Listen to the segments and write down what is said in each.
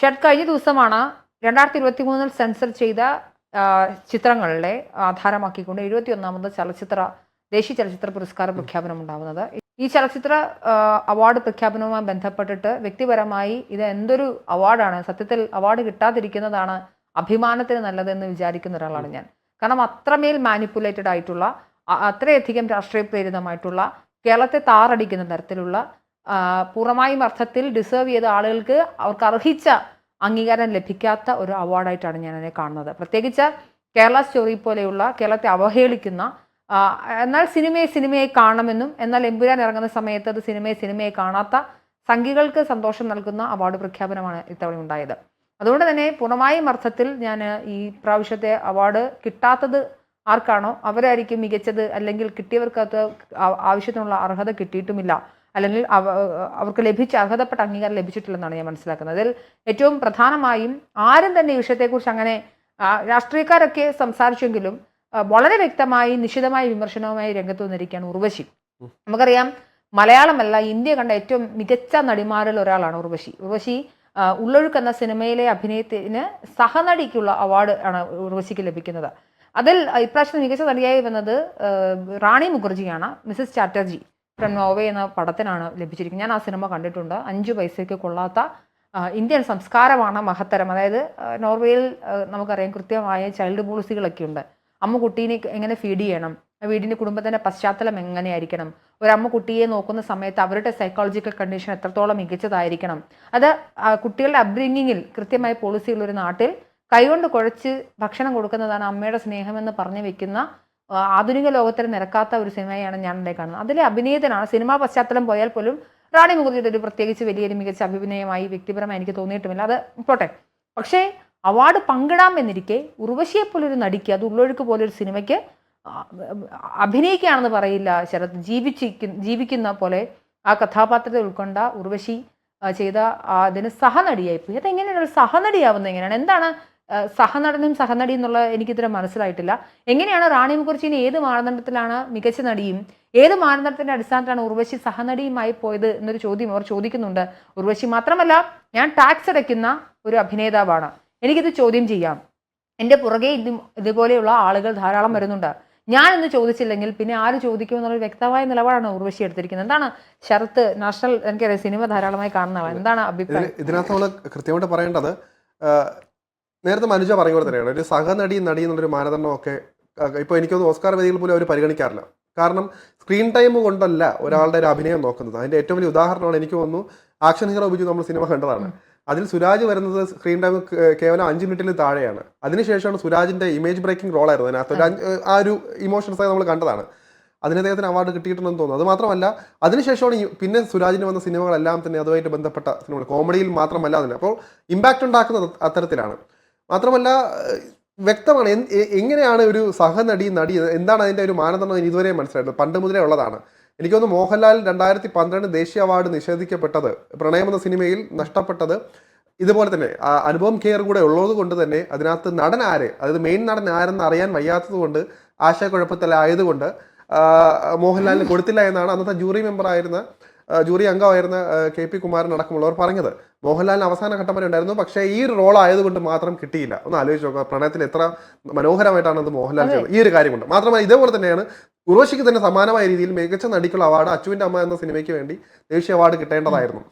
ഷഡ് കഴിഞ്ഞ ദിവസമാണ് രണ്ടായിരത്തി ഇരുപത്തി മൂന്നിൽ സെൻസർ ചെയ്ത ചിത്രങ്ങളെ ആധാരമാക്കിക്കൊണ്ട് എഴുപത്തി ഒന്നാമത് ചലച്ചിത്ര ദേശീയ ചലച്ചിത്ര പുരസ്കാര പ്രഖ്യാപനം ഉണ്ടാവുന്നത്. ഈ ചലച്ചിത്ര അവാർഡ് പ്രഖ്യാപനവുമായി ബന്ധപ്പെട്ടിട്ട് വ്യക്തിപരമായി ഇത് എന്തൊരു അവാർഡാണ് സത്യത്തിൽ അവാർഡ് കിട്ടാതിരിക്കുന്നതാണ് അഭിമാനത്തിന് നല്ലതെന്ന് വിചാരിക്കുന്ന ഒരാളാണ് ഞാൻ. കാരണം അത്രമേൽ മാനിപ്പുലേറ്റഡ് ആയിട്ടുള്ള അത്രയധികം രാഷ്ട്രീയ പ്രേരിതമായിട്ടുള്ള കേരളത്തെ താറടിക്കുന്ന തരത്തിലുള്ള പൂർണമായും അർത്ഥത്തിൽ ഡിസേർവ് ചെയ്ത ആളുകൾക്ക് അവർക്ക് അർഹിച്ച അംഗീകാരം ലഭിക്കാത്ത ഒരു അവാർഡായിട്ടാണ് ഞാൻ അതിനെ കാണുന്നത്. പ്രത്യേകിച്ച് കേരള സ്റ്റോറി പോലെയുള്ള കേരളത്തെ അവഹേളിക്കുന്ന എന്നാൽ സിനിമയെ സിനിമയെ കാണണമെന്നും എന്നാൽ എമ്പുരാൻ ഇറങ്ങുന്ന സമയത്ത് അത് സിനിമയെ സിനിമയെ കാണാത്ത സംഘികൾക്ക് സന്തോഷം നൽകുന്ന അവാർഡ് പ്രഖ്യാപനമാണ് ഇത്തവണ ഉണ്ടായത്. അതുകൊണ്ട് തന്നെ പൂർണമായും അർത്ഥത്തിൽ ഞാൻ ഈ പ്രാവശ്യത്തെ അവാർഡ് കിട്ടാത്തത് ആർക്കാണോ? അവരായിരിക്കും മികച്ചത് അല്ലെങ്കിൽ കിട്ടിയവർക്ക് ആവശ്യത്തിനുള്ള അർഹത കിട്ടിയിട്ടുമില്ല. അല്ലെങ്കിൽ അവ- അവർക്ക് ലഭിച്ച അർഹതപ്പെട്ട അംഗീകാരം ലഭിച്ചിട്ടില്ലെന്നാണ് ഞാൻ മനസ്സിലാക്കുന്നത്. അതിൽ ഏറ്റവും പ്രധാനമായും ആരും തന്നെ ഈ വിഷയത്തെക്കുറിച്ച് അങ്ങനെ രാഷ്ട്രീയക്കാരൊക്കെ സംസാരിച്ചെങ്കിലും വളരെ വ്യക്തമായി നിശിതമായ വിമർശനവുമായി രംഗത്ത് വന്നിരിക്കുകയാണ് ഉർവശി. നമുക്കറിയാം മലയാളമല്ല ഇന്ത്യ കണ്ട ഏറ്റവും മികച്ച നടിമാരിൽ ഒരാളാണ് ഉർവശി. ഉർവശി ഉള്ളൊഴുക്ക് എന്ന സിനിമയിലെ അഭിനയത്തിന് സഹനടിക്കുള്ള അവാർഡ് ആണ് ഉർവശിക്ക് ലഭിക്കുന്നത്. അതിൽ ഇപ്രാവശ്യം മികച്ച നടിയായി വന്നത് റാണി മുഖർജിയാണ് മിസസ് ചാറ്റർജി. നോവേ എന്ന പടത്തിനാണ് ലഭിച്ചിരിക്കുന്നത്. ഞാൻ ആ സിനിമ കണ്ടിട്ടുണ്ട്. അഞ്ചു പൈസയ്ക്ക് കൊള്ളാത്ത ഇന്ത്യൻ സംസ്കാരമാണ് മഹത്തരം. അതായത് നോർവേയിൽ നമുക്കറിയാം കൃത്യമായ ചൈൽഡ് പോളിസികളൊക്കെ ഉണ്ട് അമ്മ കുട്ടീനെ എങ്ങനെ ഫീഡ് ചെയ്യണം? വീടിന്റെ കുടുംബത്തിന്റെ പശ്ചാത്തലം എങ്ങനെയായിരിക്കണം? ഒരു അമ്മ കുട്ടിയെ നോക്കുന്ന സമയത്ത് അവരുടെ സൈക്കോളജിക്കൽ കണ്ടീഷൻ എത്രത്തോളം മികച്ചതായിരിക്കണം? അത് കുട്ടികളുടെ അപ്ബ്രിങ്ങിങ്ങിൽ കൃത്യമായ പോളിസിയുള്ള ഒരു നാട്ടിൽ കൈകൊണ്ട് കുഴച്ച് ഭക്ഷണം കൊടുക്കുന്നതാണ് അമ്മയുടെ സ്നേഹമെന്ന് പറഞ്ഞു വെക്കുന്ന ആധുനിക ലോകത്തിൽ നിരക്കാത്ത ഒരു സിനിമയാണ് ഞാൻ ഇവിടെ കാണുന്നത്. അതിലെ അഭിനയത്തിനാണ് സിനിമാ പശ്ചാത്തലം പോയാൽ പോലും റാണി മുഖർജിയുടെ ഒരു പ്രത്യേകിച്ച് വലിയൊരു മികച്ച അഭിനയമായി വ്യക്തിപരമായി എനിക്ക് തോന്നിയിട്ടുമില്ല അത് പോട്ടെ. പക്ഷേ അവാർഡ് പങ്കിടാം എന്നിരിക്കെ ഉർവശിയെ പോലൊരു നടിക്ക് അത് ഉള്ളൊഴുക്ക് പോലൊരു സിനിമയ്ക്ക് അഭിനയിക്കുകയാണെന്ന് പറയില്ല ശരത്. ജീവിച്ചിരിക്കു ജീവിക്കുന്ന പോലെ ആ കഥാപാത്രത്തെ ഉൾക്കൊണ്ട ഉർവശി ചെയ്ത അതിന് സഹനടിയായി പോയി. അതെങ്ങനെയാണ്? ഒരു സഹനടിയാവുന്നത് എങ്ങനെയാണ്? എന്താണ് സഹനടനും സഹനടിയും എന്നുള്ള എനിക്കിതുവരെ മനസ്സിലായിട്ടില്ല. എങ്ങനെയാണ് റാണി മുഖർജിനെ ഏത് മാനദണ്ഡത്തിലാണ് മികച്ച നടിയും ഏത് മാനദണ്ഡത്തിന്റെ അടിസ്ഥാനത്തിലാണ് ഉർവശി സഹനടിയുമായി പോയത് എന്നൊരു ചോദ്യം അവർ ചോദിക്കുന്നുണ്ട്. ഉർവശി മാത്രമല്ല ഞാൻ ടാക്സ് അടയ്ക്കുന്ന ഒരു അഭിനേതാവാണ്. എനിക്കിത് ചോദ്യം ചെയ്യാം. എന്റെ പുറകെ ഇത് ഇതുപോലെയുള്ള ആളുകൾ ധാരാളം വരുന്നുണ്ട്. ഞാൻ ഇന്ന് ചോദിച്ചില്ലെങ്കിൽ പിന്നെ ആര് ചോദിക്കും എന്നുള്ള വ്യക്തമായ നിലപാടാണ് ഉർവശി എടുത്തിരിക്കുന്നത്. എന്താണ് ശരത്ത് നാഷണൽ എനിക്കറിയാം സിനിമ ധാരാളമായി കാണുന്നവ എന്താണ് അഭിപ്രായം? ഇതിനകത്ത് നമ്മൾ കൃത്യമായിട്ട് പറയേണ്ടത് നേരത്തെ മനുജ പറഞ്ഞ പോലെ തന്നെയാണ്. ഒരു സഹനടി നടി എന്നുള്ളൊരു മാനദണ്ഡമൊക്കെ ഇപ്പോൾ എനിക്കൊന്ന് ഓസ്കാർ വേദികൾ പോലും അവർ പരിഗണിക്കാറില്ല. കാരണം സ്ക്രീൻ ടൈം കൊണ്ടല്ല ഒരാളുടെ ഒരു അഭിനയം നോക്കുന്നത്. അതിന്റെ ഏറ്റവും വലിയ ഉദാഹരണമാണ് എനിക്ക് തോന്നുന്നു ആക്ഷൻ ഹീറോ ഉപയോഗിച്ച് നമ്മൾ സിനിമ കണ്ടതാണ്. അതിൽ സുരാജ് വരുന്നത് സ്ക്രീൻ ടൈം കേവലം അഞ്ച് മിനിറ്റിൽ താഴെയാണ്. അതിനുശേഷമാണ് സുരാജിന്റെ ഇമേജ് ബ്രേക്കിംഗ് റോളായിരുന്നു. അതിനകത്ത് ഒരു അഞ്ച് ആ ഒരു ഇമോഷൻസ് ആയി നമ്മൾ കണ്ടതാണ്. അതിന് അദ്ദേഹത്തിന് അവാർഡ് കിട്ടിയിട്ടുണ്ടെന്ന് തോന്നുന്നു. അത് മാത്രമല്ല അതിനുശേഷമാണ് പിന്നെ സുരാജിന് വന്ന സിനിമകളെല്ലാം തന്നെ അതുമായിട്ട് ബന്ധപ്പെട്ട സിനിമകൾ. കോമഡിയിൽ മാത്രമല്ല അതിന്. അപ്പോൾ ഇമ്പാക്റ്റ് ഉണ്ടാക്കുന്നത് അത്തരത്തിലാണ്. മാത്രമല്ല വ്യക്തമാണ് എങ്ങനെയാണ് ഒരു സഹനടി നടി എന്താണ് അതിന്റെ ഒരു മാനദണ്ഡം ഇതുവരെ മനസ്സിലായിട്ടുള്ളത് പണ്ട് മുതലേ ഉള്ളതാണ്. എനിക്കൊന്ന് മോഹൻലാൽ രണ്ടായിരത്തി പന്ത്രണ്ട് ദേശീയ അവാർഡ് നിഷേധിക്കപ്പെട്ടത് പ്രണയം എന്ന സിനിമയിൽ നഷ്ടപ്പെട്ടത് ഇതുപോലെ തന്നെ. അനുഭവം കെയർ കൂടെ ഉള്ളത് കൊണ്ട് തന്നെ അതിനകത്ത് നടൻ ആര് അതായത് മെയിൻ നടൻ ആരെന്ന് അറിയാൻ വയ്യാത്തത് കൊണ്ട് ആശയക്കുഴപ്പത്തിലായതുകൊണ്ട് മോഹൻലാലിന് കൊടുത്തില്ല എന്നാണ് അന്നത്തെ ജൂറി മെമ്പർ ആയിരുന്ന ജൂറി അംഗമായിരുന്ന കെ പി കുമാരൻ അടക്കമുള്ളവർ പറഞ്ഞത് മോഹൻലാലിന് അവസാന ഘട്ടം വരെ ഉണ്ടായിരുന്നു പക്ഷേ ഈ റോൾ ആയതുകൊണ്ട് മാത്രം കിട്ടിയില്ല. ഒന്ന് ആലോചിച്ച് നോക്കുക പ്രണയത്തിൽ എത്ര മനോഹരമായിട്ടാണ് അത് മോഹൻലാൽ ചെയ്തത്. ഈ ഒരു കാര്യം കൊണ്ട് മാത്രമല്ല ഇതേപോലെ തന്നെയാണ് ഉർവശിക്ക് തന്നെ സമാനമായ രീതിയിൽ മികച്ച നടിക്കുള്ള അവാർഡ് അച്ചുവിന്റെ അമ്മ എന്ന സിനിമയ്ക്ക് വേണ്ടി ദേശീയ അവാർഡ് കിട്ടേണ്ടതായിരുന്നു.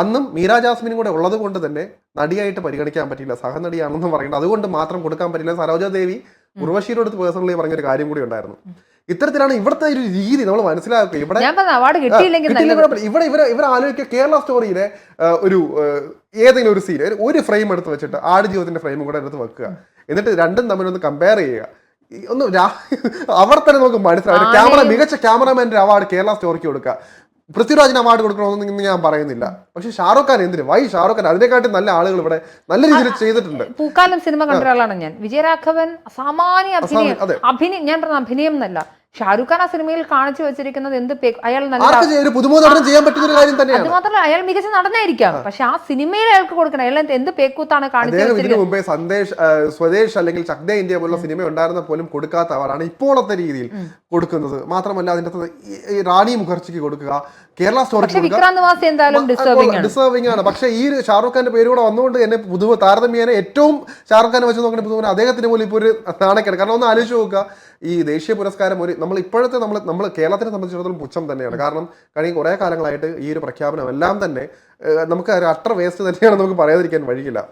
അന്നും മീര ജാസ്മിനും കൂടെ ഉള്ളത് കൊണ്ട് തന്നെ നടിയായിട്ട് പരിഗണിക്കാൻ പറ്റില്ല സഹനടിയാണെന്ന് പറയുന്നത്. അതുകൊണ്ട് മാത്രം കൊടുക്കാൻ പറ്റില്ല. സരോജ ദേവി ഉർവശിയുടെ അടുത്ത് പേഴ്സണലി പറഞ്ഞൊരു കാര്യം കൂടി ഉണ്ടായിരുന്നു. ഇത്തരത്തിലാണ് ഇവിടുത്തെ ഒരു രീതി നമ്മൾ മനസ്സിലാക്കുക. ഇവിടെ. ഇവിടെ ഇവർ ഇവർ ആലോചിക്കുക. കേരള സ്റ്റോറിയിലെ ഒരു ഏതെങ്കിലും ഒരു സീൻ ഒരു ഫ്രെയിം എടുത്ത് വെച്ചിട്ട് ആട് ജീവിതത്തിന്റെ ഫ്രെയിമും കൂടെ എടുത്ത് വെക്കുക. എന്നിട്ട് രണ്ടും തമ്മിൽ ഒന്ന് കമ്പയർ ചെയ്യുക. ഒന്ന് അവർ തന്നെ നമുക്ക് മനസ്സിലാവും. ക്യാമറ മികച്ച ക്യാമറമാന്റെ അവാർഡ് കേരള സ്റ്റോറിക്ക് കൊടുക്കുക. പൃഥ്വിരാജിന് അവാർഡ് കൊടുക്കണമെന്ന് ഞാൻ പറയുന്നില്ല. പക്ഷെ ഷാറുഖ് ഖാൻ എന്തിന്? വൈ ഷാറുഖ് ഖാൻ? അതിനെക്കാട്ടും നല്ല ആളുകൾ ഇവിടെ നല്ല രീതിയിൽ ചെയ്തിട്ടുണ്ട്. പൂക്കാലം സിനിമ കണ്ട ഒരാളാണ് ഞാൻ. വിജയരാഘവൻ അസാമാന്യ അഭിനയം അഭിനയം ഞാൻ പറഞ്ഞ അഭിനയം എന്നല്ല. ഷാരൂഖ് ഖാൻ ആ സിനിമയിൽ കാണിച്ചു വെച്ചിരിക്കുന്നത് എന്ത് അയാൾ നല്ല പുതുമുഖ ചെയ്യാൻ പറ്റുന്ന ഒരു കാര്യം തന്നെയാണ്. മാത്രമല്ല അയാൾ മികച്ച നടനായിരിക്കാം. പക്ഷെ ആ സിനിമയിൽ അയാൾക്ക് കൊടുക്കണം. അയാൾ എന്ത് പേക്കൂത്താണ് ഇതിനു മുമ്പേ സന്ദേശ് സ്വദേശ് അല്ലെങ്കിൽ ചക്ദേ ഇന്ത്യ പോലുള്ള സിനിമ ഉണ്ടായിരുന്ന പോലും കൊടുക്കാത്ത അവാർഡാണ് ഇപ്പോഴത്തെ രീതിയിൽ കൊടുക്കുന്നത്. മാത്രമല്ല അതിന്റെ ഈ- ഈ റാണി മുഖർജിക്ക് കൊടുക്കുക കേരള സ്റ്റോറി ഡിസേർവിംഗ് ആണ്. പക്ഷെ ഈ ഷാറുഖ് ഖാന്റെ പേര് കൂടെ വന്നുകൊണ്ട് എന്നെ പുതുവ താരതമ്യേന ഏറ്റവും ഷാറുഖ് ഖാനെ വെച്ച് നോക്കുന്ന പുതുവിന് അദ്ദേഹത്തിന് പോലും ഇപ്പോൾ ഒരു നാണക്കേട്. കാരണം ഒന്ന് ആലോചിച്ച് നോക്കുക. ഈ ദേശീയ പുരസ്കാരം ഒരു നമ്മൾ ഇപ്പോഴത്തെ നമ്മൾ നമ്മൾ കേരളത്തിനെ സംബന്ധിച്ചിടത്തോളം പുച്ഛം തന്നെയാണ്. കാരണം കഴിഞ്ഞ കുറേ കാലങ്ങളായിട്ട് ഈ ഒരു പ്രഖ്യാപനം എല്ലാം തന്നെ നമുക്ക് ഒരു അട്ടർ വേസ്റ്റ് തന്നെയാണ് നമുക്ക് പറയാതിരിക്കാൻ വഴിയില്ല.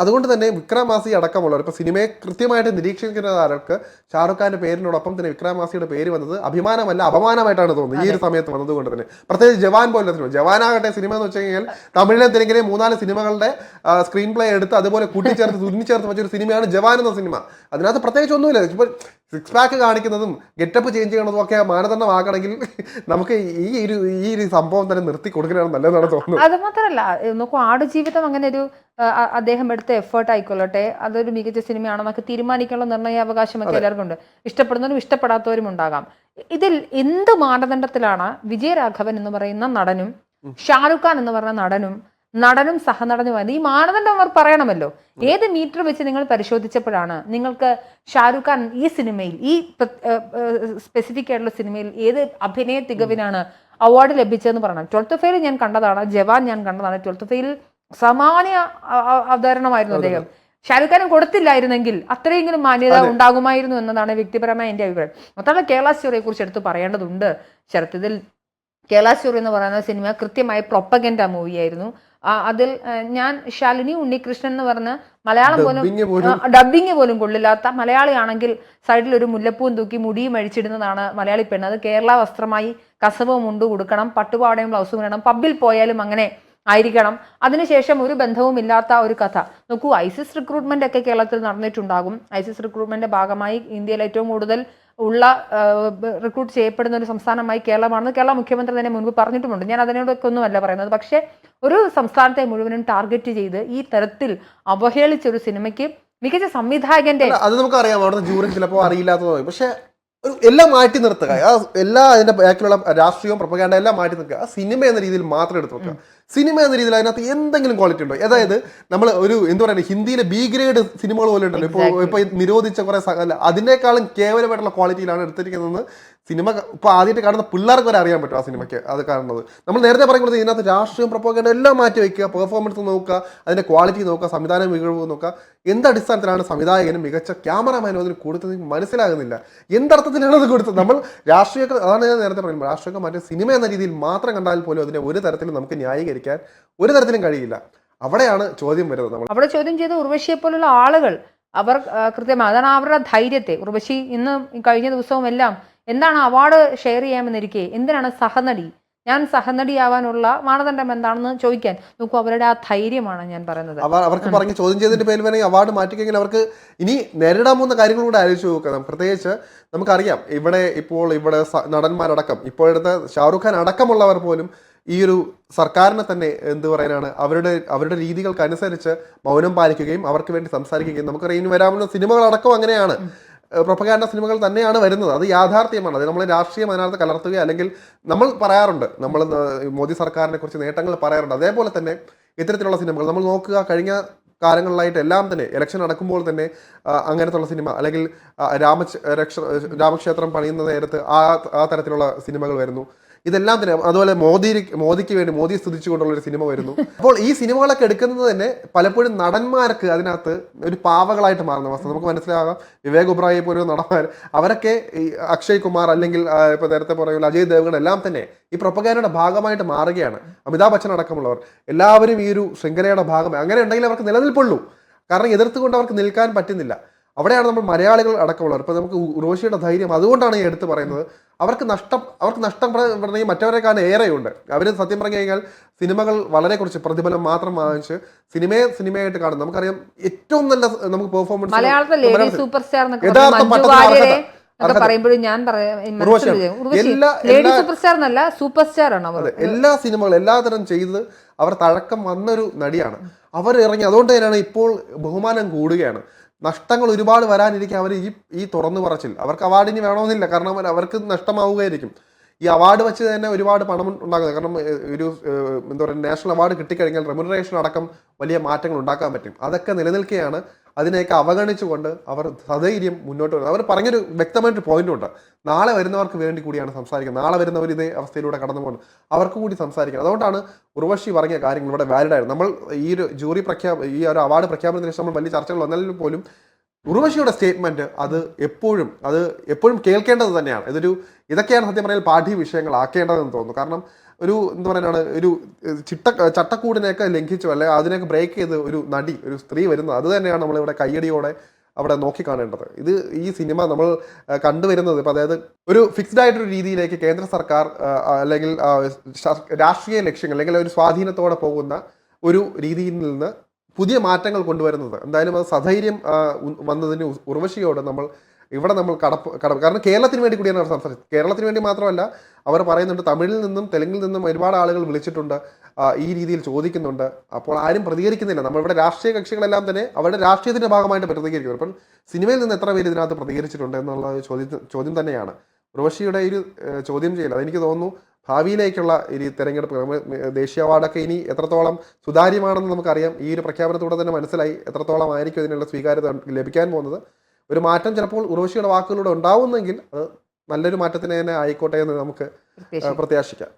അതുകൊണ്ട് തന്നെ വിക്രമാസി അടക്കമുള്ളവർ ഇപ്പോൾ സിനിമയെ കൃത്യമായിട്ട് നിരീക്ഷിക്കുന്ന ആൾക്ക് ഷാറുഖ് ഖാന്റെ പേരിനോടൊപ്പം തന്നെ വിക്രമാസിയുടെ പേര് വന്നത് അഭിമാനമല്ല അപമാനമായിട്ടാണ് തോന്നുന്നത്. ഈ ഒരു സമയത്ത് വന്നതുകൊണ്ട് തന്നെ. പ്രത്യേകിച്ച് ജവാൻ പോലുള്ള സിനിമ ജവാനാകട്ടെ സിനിമ എന്ന് വെച്ച് കഴിഞ്ഞാൽ തമിഴിലെ തെലുങ്കിലെ മൂന്നാൽ സിനിമകളുടെ സ്ക്രീൻ പ്ലേ എടുത്ത് അതുപോലെ കൂട്ടിച്ചേർത്ത് തുന്നിച്ചേർത്ത് വെച്ചൊരു സിനിമയാണ് ജവാൻ എന്ന സിനിമ. അതിനകത്ത് പ്രത്യേകിച്ച് ഒന്നുമില്ല. ഇപ്പോൾ സിക്സ് പാക്ക് കാണിക്കുന്നതും ഗെറ്റപ്പ് ചേഞ്ച് ചെയ്യണതും ഒക്കെ മാനദണ്ഡമാക്കണമെങ്കിൽ നമുക്ക് ഈ ഒരു ഈ ഒരു സംഭവം തന്നെ നിർത്തി കൊടുക്കലാണ് നല്ലതെന്നാണ് തോന്നുന്നത്. അത് മാത്രമല്ല നോക്കൂ ആടുജീവിതം അങ്ങനെ ഒരു അദ്ദേഹം എടുത്ത എഫേർട്ട് ആയിക്കൊള്ളട്ടെ അതൊരു മികച്ച സിനിമയാണെന്നൊക്കെ തീരുമാനിക്കാനുള്ള നിർണയാവകാശമൊക്കെ എല്ലാവർക്കും ഉണ്ട്. ഇഷ്ടപ്പെടുന്നവരും ഇഷ്ടപ്പെടാത്തവരും ഉണ്ടാകാം. ഇതിൽ എന്ത് മാനദണ്ഡത്തിലാണ് വിജയരാഘവൻ എന്ന് പറയുന്ന നടനും ഷാറുഖ് ഖാൻ എന്ന് പറയുന്ന നടനും നടനും സഹനടനുമായിരുന്നു ഈ മാനദണ്ഡം അവർ പറയണമല്ലോ. ഏത് മീറ്റർ വെച്ച് നിങ്ങൾ പരിശോധിച്ചപ്പോഴാണ് നിങ്ങൾക്ക് ഷാരൂഖ് ഖാൻ ഈ സിനിമയിൽ ഈ സ്പെസിഫിക് ആയിട്ടുള്ള സിനിമയിൽ ഏത് അഭിനയ തികവിനാണ് അവാർഡ് ലഭിച്ചതെന്ന് പറയണം. ട്വൽത്ത് ഫെയിൽ ഞാൻ കണ്ടതാണ് ജവാൻ ഞാൻ കണ്ടതാണ്. ട്വൽത്ത് ഫെയിൽ സമാന അവതരണമായിരുന്നു അദ്ദേഹം. ഷാരൂഖ് ഖാനും കൊടുത്തില്ലായിരുന്നെങ്കിൽ അത്രയെങ്കിലും മാന്യത ഉണ്ടാകുമായിരുന്നു എന്നതാണ് വ്യക്തിപരമായ എന്റെ അഭിപ്രായം. മൊത്തമുള്ള കേരള സ്റ്റോറിയെ കുറിച്ച് എടുത്ത് പറയേണ്ടതുണ്ട്. ഇതിൽ കേരള സ്റ്റോറി എന്ന് പറയുന്ന സിനിമ കൃത്യമായി പ്രൊപ്പഗൻഡ മൂവിയായിരുന്നു അതിൽ ഞാൻ ശാലിനി ഉണ്ണികൃഷ്ണൻ എന്ന് പറഞ്ഞ മലയാളം പോലും ഡബ്ബിങ് പോലും. ഡബിങ് പോലും കൊള്ളില്ലാത്ത മലയാളിയാണെങ്കിൽ സൈഡിൽ ഒരു മുല്ലപ്പൂവും തൂക്കി മുടിയും അഴിച്ചിടുന്നതാണ് മലയാളി പെണ്ണ്. അത് കേരള വസ്ത്രമായി കസവും മുണ്ട് കൊടുക്കണം പട്ടുപാടയും ബ്ലൗസും ഇടണം പബ്ബിൽ പോയാലും അങ്ങനെ ആയിരിക്കണം. അതിനുശേഷം ഒരു ബന്ധവും ഇല്ലാത്ത ഒരു കഥ. നോക്കൂ ഐസിസ് റിക്രൂട്ട്മെന്റ് ഒക്കെ കേരളത്തിൽ നടന്നിട്ടുണ്ടാകും. ഐസിസ് റിക്രൂട്ട്മെന്റ് ഭാഗമായി ഇന്ത്യയിൽ ഏറ്റവും കൂടുതൽ ഉള്ള റിക്രൂട്ട് ചെയ്യപ്പെടുന്ന ഒരു സംസ്ഥാനമായി കേരളമാണെന്ന് കേരള മുഖ്യമന്ത്രി തന്നെ മുൻപ് പറഞ്ഞിട്ടുമുണ്ട്. ഞാൻ അതിനോടൊക്കെ ഒന്നുമല്ല പറയുന്നത്. പക്ഷേ ഒരു സംസ്ഥാനത്തെ മുഴുവനും ടാർഗറ്റ് ചെയ്ത് ഈ തരത്തിൽ അവഹേളിച്ച ഒരു സിനിമയ്ക്ക് മികച്ച സംവിധായകന്റെ അത് നമുക്കറിയാം. അവിടെ ജൂറി ചിലപ്പോൾ അറിയില്ലാത്തതായി. പക്ഷെ എല്ലാം മാറ്റി നിർത്തുക. ആ എല്ലാ അതിന്റെ ബാക്കിലുള്ള രാഷ്ട്രീയവും പ്രൊപ്പഗാൻഡ എല്ലാം മാറ്റി നിർത്തുക. ആ സിനിമ എന്ന രീതിയിൽ മാത്രം എടുത്തു നോക്കുക സിനിമ എന്ന രീതിയിൽ അതിനകത്ത് എന്തെങ്കിലും ക്വാളിറ്റി ഉണ്ടോ? അതായത് നമ്മൾ ഒരു എന്ത് പറയുക ഹിന്ദിയിലെ ബി ഗ്രേഡ് സിനിമകൾ പോലെ ഉണ്ടല്ലോ. ഇപ്പോൾ ഇപ്പൊ ഇപ്പോൾ നിരോധിച്ച കുറെ അല്ല അതിനേക്കാളും കേവലമായിട്ടുള്ള ക്വാളിറ്റിയിലാണ് എടുത്തിരിക്കുന്നത് സിനിമ ഇപ്പോൾ ആദ്യമായിട്ട് കാണുന്ന പിള്ളേർക്ക് വരെ അറിയാൻ പറ്റും ആ സിനിമയ്ക്ക്. അത് കാണുന്നത്. നമ്മൾ നേരത്തെ പറയുന്നത് ഇതിനകത്ത് രാഷ്ട്രീയം പ്രൊപ്പഗാൻഡ എല്ലാം മാറ്റി വയ്ക്കുക പെർഫോമൻസ് നോക്കുക അതിന്റെ ക്വാളിറ്റി നോക്കുക സംവിധാനം മികവ് നോക്കുക. എന്ത് അടിസ്ഥാനത്തിലാണ് സംവിധായകനും മികച്ച ക്യാമറമാനും അതിന് കൊടുത്തത് മനസ്സിലാകുന്നില്ല. എന്തർത്ഥത്തിലാണ് അത് കൊടുത്തത്? നമ്മൾ രാഷ്ട്രീയമൊക്കെ അതാണ് ഞാൻ നേരത്തെ പറയുന്നത് രാഷ്ട്രീയമൊക്കെ മാറ്റി സിനിമ എന്ന രീതിയിൽ മാത്രം കണ്ടാൽ പോലും അതിനെ ഒരു തരത്തിലും നമുക്ക് ന്യായീകരിക്കാൻ ഒരു തരത്തിലും കഴിയില്ല. അവിടെയാണ് ചോദ്യം വരുന്നത് നമ്മൾ. അവിടെ ചോദ്യം ചെയ്ത ഉർവശിയെ പോലുള്ള ആളുകൾ അവർ കൃത്യമായി അതാണ് അവരുടെ ധൈര്യത്തെ. ഉർവശി ഇന്ന് കഴിഞ്ഞ ദിവസവും എല്ലാം എന്താണ് അവാർഡ് ഷെയർ ചെയ്യാമെന്നിരിക്കെ? എന്തിനാണ് സഹനടി? ഞാൻ സഹനടിയാവാനുള്ള മാനദണ്ഡം എന്താണെന്ന് ചോദിക്കാൻ. നോക്കൂ അവരുടെ ആ ധൈര്യമാണ് ഞാൻ പറയുന്നത്. അവർക്ക് പറഞ്ഞ് ചോദ്യം ചെയ്തതിന്റെ പേരിൽ വേണമെങ്കിൽ അവാർഡ് മാറ്റിക്കെങ്കിൽ അവർക്ക് ഇനി നേരിടാൻ പോകുന്ന കാര്യങ്ങൾ കൂടെ ആലോചിച്ച് നോക്കാം പ്രത്യേകിച്ച് നമുക്കറിയാം ഇവിടെ ഇപ്പോൾ ഇവിടെ നടന്മാരടക്കം ഇപ്പോഴത്തെ ഷാറുഖ് ഖാൻ അടക്കമുള്ളവർ പോലും ഈ ഒരു സർക്കാരിനെ തന്നെ എന്ത് പറയാനാണ് അവരുടെ അവരുടെ രീതികൾക്ക് അനുസരിച്ച് മൗനം പാലിക്കുകയും അവർക്ക് വേണ്ടി സംസാരിക്കുകയും നമുക്കറിയാം ഇനി വരാവുന്ന സിനിമകളടക്കം അങ്ങനെയാണ്. പ്രൊപ്പഗാൻഡ സിനിമകൾ തന്നെയാണ് വരുന്നത്. അത് യാഥാർത്ഥ്യമാണ്. അത് നമ്മൾ രാഷ്ട്രീയം അതിനകത്ത് കലർത്തുക അല്ലെങ്കിൽ നമ്മൾ പറയാറുണ്ട്. നമ്മൾ മോദി സർക്കാരിനെ കുറിച്ച് നേട്ടങ്ങൾ പറയാറുണ്ട്. അതേപോലെ തന്നെ ഇത്തരത്തിലുള്ള സിനിമകൾ നമ്മൾ നോക്കുക കഴിഞ്ഞ കാലങ്ങളിലായിട്ട് എല്ലാം തന്നെ ഇലക്ഷൻ നടക്കുമ്പോൾ തന്നെ അങ്ങനത്തുള്ള സിനിമ അല്ലെങ്കിൽ രാമ രാമക്ഷേത്രം പണിയുന്ന നേരത്ത് ആ ആ തരത്തിലുള്ള സിനിമകൾ വരുന്നു. ഇതെല്ലാം തന്നെ അതുപോലെ മോദി മോദിക്ക് വേണ്ടി മോദി സ്തുതിച്ചുകൊണ്ടുള്ള ഒരു സിനിമ വരുന്നു. അപ്പോൾ ഈ സിനിമകളൊക്കെ എടുക്കുന്നത് തന്നെ പലപ്പോഴും നടന്മാർക്ക് അതിനകത്ത് ഒരു പാവകളായിട്ട് മാറുന്ന അവസ്ഥ. നമുക്ക് മനസ്സിലാകാം വിവേക് ഉബ്രായെ പോലെ നടന്മാർ അവരൊക്കെ ഈ അക്ഷയ് കുമാർ അല്ലെങ്കിൽ ഇപ്പൊ നേരത്തെ പറയുന്ന അജയ് ദേവ്ഗൺ എല്ലാം തന്നെ ഈ പ്രൊപ്പഗാനയുടെ ഭാഗമായിട്ട് മാറുകയാണ്. അമിതാഭ് ബച്ചൻ അടക്കമുള്ളവർ. എല്ലാവരും ഈ ഒരു ശൃംഖലയുടെ ഭാഗമായി. അങ്ങനെ ഉണ്ടെങ്കിൽ അവർക്ക് നിലനിൽപ്പുള്ളൂ. കാരണം എതിർത്തുകൊണ്ട് അവർക്ക് നിൽക്കാൻ പറ്റുന്നില്ല. അവിടെയാണ് നമ്മൾ മലയാളികൾ അടക്കമുള്ളവർ. ഇപ്പോൾ നമുക്ക് റോഷിയുടെ ധൈര്യം അതുകൊണ്ടാണ് ഈ എടുത്തു പറയുന്നത്. അവർക്ക് നഷ്ടം അവർക്ക് നഷ്ടം പറഞ്ഞാൽ മറ്റവരെക്കാൾ ഏറെയുണ്ട്. അവർ സത്യം പറഞ്ഞു കഴിഞ്ഞാൽ സിനിമകൾ വളരെ കുറച്ച് പ്രതിഫലം മാത്രം വാങ്ങിച്ച് സിനിമയെ സിനിമയായിട്ട് കാണും നമുക്കറിയാം ഏറ്റവും നല്ല നമുക്ക് പെർഫോമൻസ് സൂപ്പർ സ്റ്റാർ യഥാർത്ഥ. പറയുമ്പോഴും ഞാൻ സൂപ്പർ സ്റ്റാർ ആണ് എല്ലാ സിനിമകളും എല്ലാതരം ചെയ്ത് അവർ തഴക്കം വന്നൊരു നടിയാണ്. അവർ ഇറങ്ങി അതുകൊണ്ട് തന്നെയാണ് ഇപ്പോൾ ബഹുമാനം കൂടുകയാണ്. നഷ്ടങ്ങൾ ഒരുപാട് വരാനിരിക്കും. അവർ ഈ ഈ തുറന്നു പറച്ചിൽ. അവർക്ക് അവാർഡ് ഇനി വേണമെന്നില്ല. കാരണം അവർക്ക് നഷ്ടമാവുകയായിരിക്കും. ഈ അവാർഡ് വെച്ച് തന്നെ ഒരുപാട് പണം ഉണ്ടാകുന്നത് കാരണം ഒരു എന്താ പറയുക നാഷണൽ അവാർഡ് കിട്ടിക്കഴിഞ്ഞാൽ റെമുനറേഷൻ അടക്കം വലിയ മാറ്റങ്ങൾ ഉണ്ടാക്കാൻ പറ്റും. അതൊക്കെ നിലനിൽക്കുകയാണ്. അതിനെയൊക്കെ അവഗണിച്ചുകൊണ്ട് അവർ സധൈര്യം മുന്നോട്ട് വരുന്നത് അവർ പറഞ്ഞൊരു വ്യക്തമായിട്ടൊരു പോയിന്റ് ഉണ്ട്. നാളെ വരുന്നവർക്ക് വേണ്ടി കൂടിയാണ് സംസാരിക്കുന്നത്. നാളെ വരുന്നവർ ഇതേ അവസ്ഥയിലൂടെ കടന്നു പോകുന്നത് അവർക്ക് കൂടി സംസാരിക്കണം. അതുകൊണ്ടാണ് ഉർവശി പറഞ്ഞ കാര്യങ്ങൾ ഇവിടെ വാലിഡ് ആയിരുന്നു നമ്മൾ ഈ ഒരു ജൂറി പ്രഖ്യാപ ഈ ഒരു അവാർഡ് പ്രഖ്യാപനത്തിന് ശേഷം നമ്മൾ വലിയ ചർച്ചകൾ വന്നാലും പോലും ഉർവശിയുടെ സ്റ്റേറ്റ്മെന്റ് അത് എപ്പോഴും അത് എപ്പോഴും കേൾക്കേണ്ടത് തന്നെയാണ്. ഇതൊരു ഇതൊക്കെയാണ് സത്യം പറഞ്ഞാൽ പാഠ്യ വിഷയങ്ങളാക്കേണ്ടതെന്ന് തോന്നുന്നു. കാരണം ഒരു എന്താ പറയാനാണ് ഒരു ചിട്ട ചട്ടക്കൂടിനെയൊക്കെ ലംഘിച്ചു അല്ലെ അതിനെയൊക്കെ ബ്രേക്ക് ചെയ്ത് ഒരു നടി ഒരു സ്ത്രീ വരുന്നത്. അത് തന്നെയാണ് നമ്മളിവിടെ കയ്യടിയോടെ അവിടെ നോക്കി കാണേണ്ടത്. ഇത് ഈ സിനിമ നമ്മൾ കണ്ടുവരുന്നത് ഇപ്പം അതായത് ഒരു ഫിക്സ്ഡ് ആയിട്ടൊരു രീതിയിലേക്ക് കേന്ദ്ര സർക്കാർ അല്ലെങ്കിൽ രാഷ്ട്രീയ ലക്ഷ്യങ്ങൾ അല്ലെങ്കിൽ ഒരു സ്വാധീനത്തോടെ പോകുന്ന ഒരു രീതിയിൽ നിന്ന് പുതിയ മാറ്റങ്ങൾ കൊണ്ടുവരുന്നത്. എന്തായാലും അത് സധൈര്യം വന്നതിന് ഉർവശിയോട് നമ്മൾ ഇവിടെ നമ്മൾ കടപ്പ് കടപ്പ് കാരണം കേരളത്തിന് വേണ്ടി കൂടിയാണ് അവർ സംസാരിച്ചത്. കേരളത്തിന് വേണ്ടി മാത്രമല്ല അവർ പറയുന്നുണ്ട് തമിഴിൽ നിന്നും തെലുങ്കിൽ നിന്നും ഒരുപാട് ആളുകൾ വിളിച്ചിട്ടുണ്ട് ഈ രീതിയിൽ ചോദിക്കുന്നുണ്ട്. അപ്പോൾ ആരും പ്രതികരിക്കുന്നില്ല. നമ്മളിവിടെ രാഷ്ട്രീയ കക്ഷികളെല്ലാം തന്നെ അവരുടെ രാഷ്ട്രീയത്തിന്റെ ഭാഗമായിട്ട് പ്രതികരിക്കുന്നു. അപ്പം സിനിമയിൽ നിന്ന് എത്ര പേര് ഇതിനകത്ത് പ്രതികരിച്ചിട്ടുണ്ട് എന്നുള്ള ചോദ്യം ചോദ്യം തന്നെയാണ്. ഉർവശിയുടെ ഒരു ചോദ്യം ചെയ്യൽ. അതെനിക്ക് തോന്നുന്നു ഭാവിയിലേക്കുള്ള ഈ തെരഞ്ഞെടുപ്പ് നമ്മൾ ദേശീയ അവാർഡൊക്കെ ഇനി എത്രത്തോളം സുതാര്യമാണെന്ന് നമുക്കറിയാം. ഈ ഒരു പ്രഖ്യാപനത്തോടെ തന്നെ മനസ്സിലായി എത്രത്തോളം ആയിരിക്കും ഇതിനുള്ള സ്വീകാര്യത ലഭിക്കാൻ പോകുന്നത്. ഒരു മാറ്റം ചിലപ്പോൾ ഉറവശിയുടെ വാക്കുകളിലൂടെ ഉണ്ടാവുന്നെങ്കിൽ അത് നല്ലൊരു മാറ്റത്തിന് തന്നെ ആയിക്കോട്ടെ എന്ന് നമുക്ക് പ്രത്യാശിക്കാം.